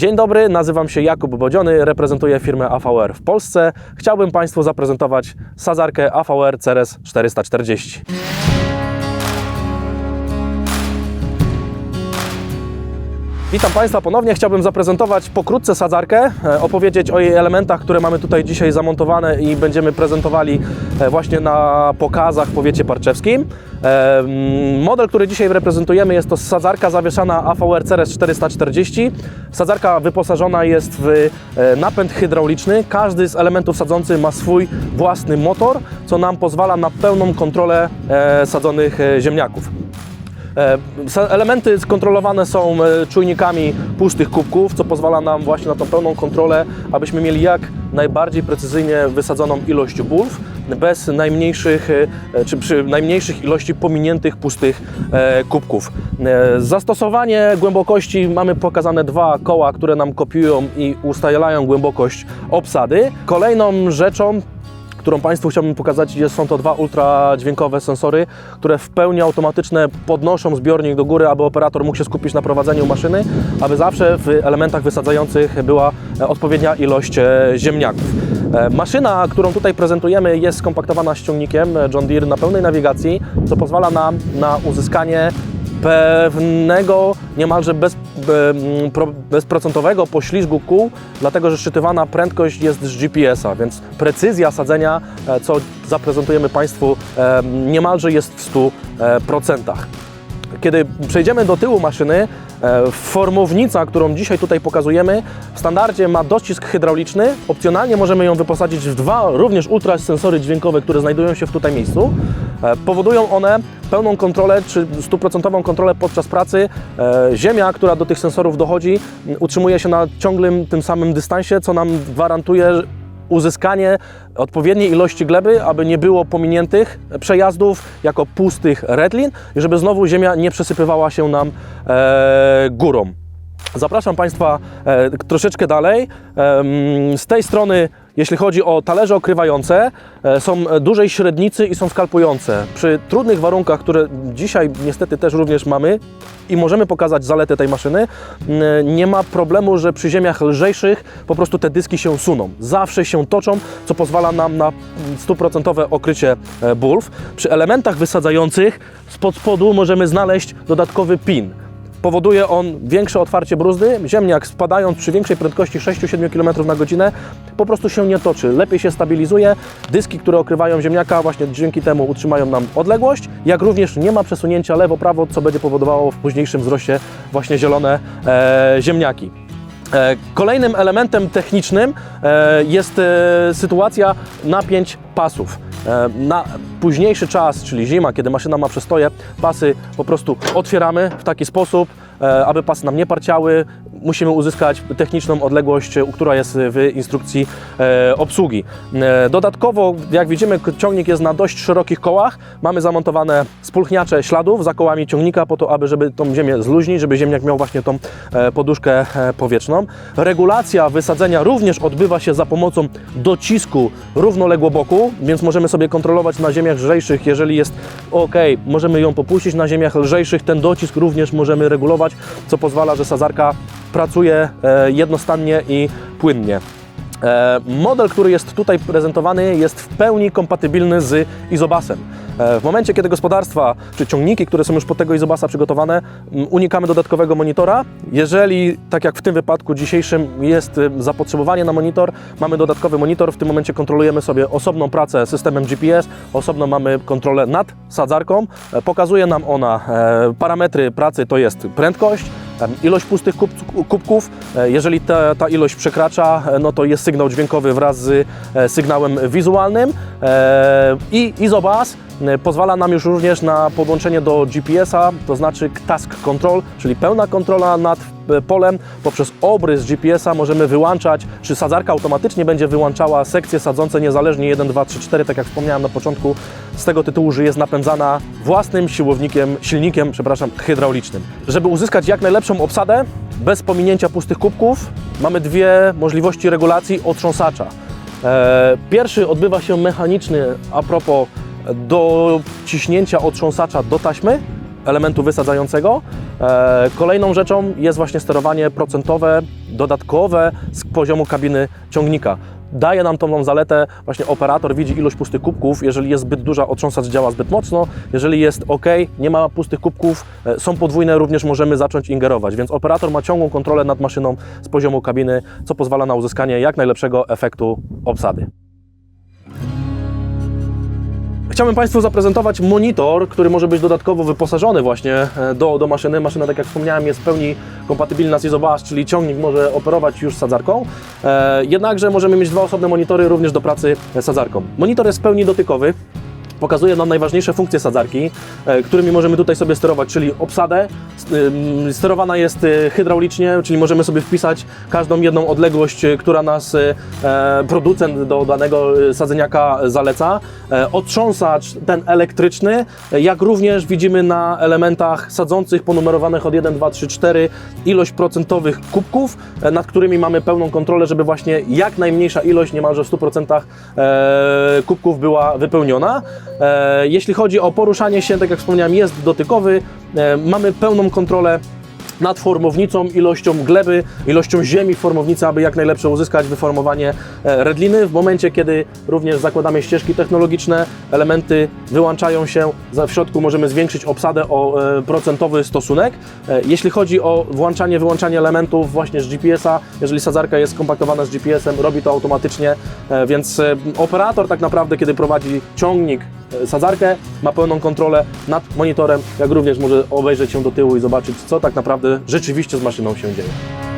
Dzień dobry, nazywam się Jakub Bodziony, reprezentuję firmę AVR w Polsce. Chciałbym Państwu zaprezentować sadzarkę AVR Ceres 440. Witam Państwa ponownie. Chciałbym zaprezentować pokrótce sadzarkę, e, opowiedzieć o jej elementach, które mamy tutaj dzisiaj zamontowane i będziemy prezentowali e, właśnie na pokazach w powiecie parczewskim. E, Model, który dzisiaj reprezentujemy jest to sadzarka zawieszana AVR Ceres 440. Sadzarka wyposażona jest w napęd hydrauliczny. Każdy z elementów sadzących ma swój własny motor, co nam pozwala na pełną kontrolę sadzonych ziemniaków. E, Elementy skontrolowane są e, czujnikami pustych kubków, co pozwala nam właśnie na tą pełną kontrolę, abyśmy mieli jak najbardziej precyzyjnie wysadzoną ilość bulw, bez najmniejszych, e, czy przy najmniejszych ilości pominiętych pustych kubków. Zastosowanie głębokości mamy pokazane dwa koła, które nam kopiują i ustalają głębokość obsady. Kolejną rzeczą którą Państwu chciałbym pokazać, są to dwa ultradźwiękowe sensory, które w pełni automatyczne podnoszą zbiornik do góry, aby operator mógł się skupić na prowadzeniu maszyny, aby zawsze w elementach wysadzających była e, odpowiednia ilość e, ziemniaków. E, Maszyna, którą tutaj prezentujemy, jest skompaktowana ściągnikiem e, John Deere na pełnej nawigacji, co pozwala nam na uzyskanie pewnego niemalże bez, be, mm, pro, bezprocentowego poślizgu kół, dlatego że szczytywana prędkość jest z GPS-a, więc precyzja sadzenia, e, co zaprezentujemy Państwu, e, niemalże jest w 100%. Kiedy przejdziemy do tyłu maszyny, e, formownica, którą dzisiaj tutaj pokazujemy, w standardzie ma docisk hydrauliczny. Opcjonalnie możemy ją wyposadzić w dwa również ultrasensory dźwiękowe, które znajdują się w tutaj miejscu. E, Powodują one pełną kontrolę czy stuprocentową kontrolę podczas pracy. E, Ziemia, która do tych sensorów dochodzi, utrzymuje się na ciągłym tym samym dystansie, co nam gwarantuje uzyskanie odpowiedniej ilości gleby, aby nie było pominiętych przejazdów jako pustych redlin i żeby znowu ziemia nie przesypywała się nam e, górą. Zapraszam Państwa e, troszeczkę dalej. Em, z tej strony, jeśli chodzi o talerze okrywające, e, są dużej średnicy i są skalpujące. Przy trudnych warunkach, które dzisiaj niestety też również mamy i możemy pokazać zaletę tej maszyny, m, nie ma problemu, że przy ziemiach lżejszych po prostu te dyski się suną. Zawsze się toczą, co pozwala nam na stuprocentowe okrycie e, bulw. Przy elementach wysadzających spod spodu możemy znaleźć dodatkowy pin. Powoduje on większe otwarcie bruzdy. Ziemniak spadając przy większej prędkości 6-7 km na godzinę po prostu się nie toczy, lepiej się stabilizuje. Dyski, które okrywają ziemniaka właśnie dzięki temu utrzymają nam odległość, jak również nie ma przesunięcia lewo-prawo, co będzie powodowało w późniejszym wzroście właśnie zielone e, ziemniaki. E, Kolejnym elementem technicznym e, jest e, sytuacja napięć pasów. E, Na późniejszy czas, czyli zima, kiedy maszyna ma przestoje, pasy po prostu otwieramy w taki sposób, aby pasy nam nie parciały. Musimy uzyskać techniczną odległość, e, która jest w instrukcji e, obsługi. E, Dodatkowo, jak widzimy, ciągnik jest na dość szerokich kołach. Mamy zamontowane spulchniacze śladów za kołami ciągnika po to, aby żeby tą ziemię zluźnić, żeby ziemniak miał właśnie tą e, poduszkę e, powietrzną. Regulacja wysadzenia również odbywa się za pomocą docisku równoległo boku, więc możemy sobie kontrolować na ziemiach lżejszych, jeżeli jest ok, możemy ją popuścić, na ziemiach lżejszych ten docisk również możemy regulować, co pozwala, że sadzarka pracuje e, jednostannie i płynnie. E, Model, który jest tutaj prezentowany, jest w pełni kompatybilny z izobasem. E, W momencie, kiedy gospodarstwa czy ciągniki, które są już pod tego izobasa przygotowane, unikamy dodatkowego monitora. Jeżeli, tak jak w tym wypadku dzisiejszym, jest y, zapotrzebowanie na monitor, mamy dodatkowy monitor. W tym momencie kontrolujemy sobie osobną pracę systemem GPS, osobno mamy kontrolę nad sadzarką. E, Pokazuje nam ona e, parametry pracy, to jest prędkość, Ilość pustych kub, kubków, jeżeli ta, ta ilość przekracza, no to jest sygnał dźwiękowy wraz z sygnałem wizualnym i Izobas pozwala nam już również na podłączenie do GPS-a, to znaczy task control, czyli pełna kontrola nad e, polem. Poprzez obrys GPS-a możemy wyłączać, czy sadzarka automatycznie będzie wyłączała sekcje sadzące niezależnie 1, 2, 3, 4, tak jak wspomniałem na początku, z tego tytułu, że jest napędzana własnym siłownikiem, silnikiem, przepraszam, hydraulicznym. Żeby uzyskać jak najlepszą obsadę, bez pominięcia pustych kubków, mamy dwie możliwości regulacji otrząsacza. E, Pierwszy odbywa się mechaniczny a propos do ciśnięcia otrząsacza do taśmy, elementu wysadzającego. E, Kolejną rzeczą jest właśnie sterowanie procentowe, dodatkowe z poziomu kabiny ciągnika. Daje nam tą zaletę, właśnie operator widzi ilość pustych kubków, jeżeli jest zbyt duża, otrząsacz działa zbyt mocno, jeżeli jest ok, nie ma pustych kubków, e, są podwójne, również możemy zacząć ingerować, więc operator ma ciągłą kontrolę nad maszyną z poziomu kabiny, co pozwala na uzyskanie jak najlepszego efektu obsady. Chciałbym Państwu zaprezentować monitor, który może być dodatkowo wyposażony właśnie e, do, do maszyny. Maszyna, tak jak wspomniałem, jest w pełni kompatybilna z ISOBAS, czyli ciągnik może operować już sadzarką. E, jednakże możemy mieć dwa osobne monitory również do pracy sadzarką. Monitor jest w pełni dotykowy. Pokazuje nam najważniejsze funkcje sadzarki, e, którymi możemy tutaj sobie sterować, czyli obsadę. Sterowana jest e, hydraulicznie, czyli możemy sobie wpisać każdą jedną odległość, e, która nas producent do danego sadzeniaka zaleca. Otrząsacz ten elektryczny, jak również widzimy na elementach sadzących ponumerowanych od 1, 2, 3, 4 ilość procentowych kubków, nad którymi mamy pełną kontrolę, żeby właśnie jak najmniejsza ilość, niemalże w 100% e, kubków była wypełniona. E, Jeśli chodzi o poruszanie się, tak jak wspomniałem, jest dotykowy. E, Mamy pełną kontrolę nad formownicą, ilością gleby, ilością ziemi w formownicy, aby jak najlepsze uzyskać wyformowanie e, redliny. W momencie, kiedy również zakładamy ścieżki technologiczne, elementy wyłączają się, w środku możemy zwiększyć obsadę o procentowy stosunek. Jeśli chodzi o włączanie, wyłączanie elementów właśnie z GPS-a, jeżeli sadzarka jest kompaktowana z GPS-em, robi to automatycznie, więc operator tak naprawdę, kiedy prowadzi ciągnik, sadzarkę, ma pełną kontrolę nad monitorem, jak również może obejrzeć się do tyłu i zobaczyć, co tak naprawdę rzeczywiście z maszyną się dzieje.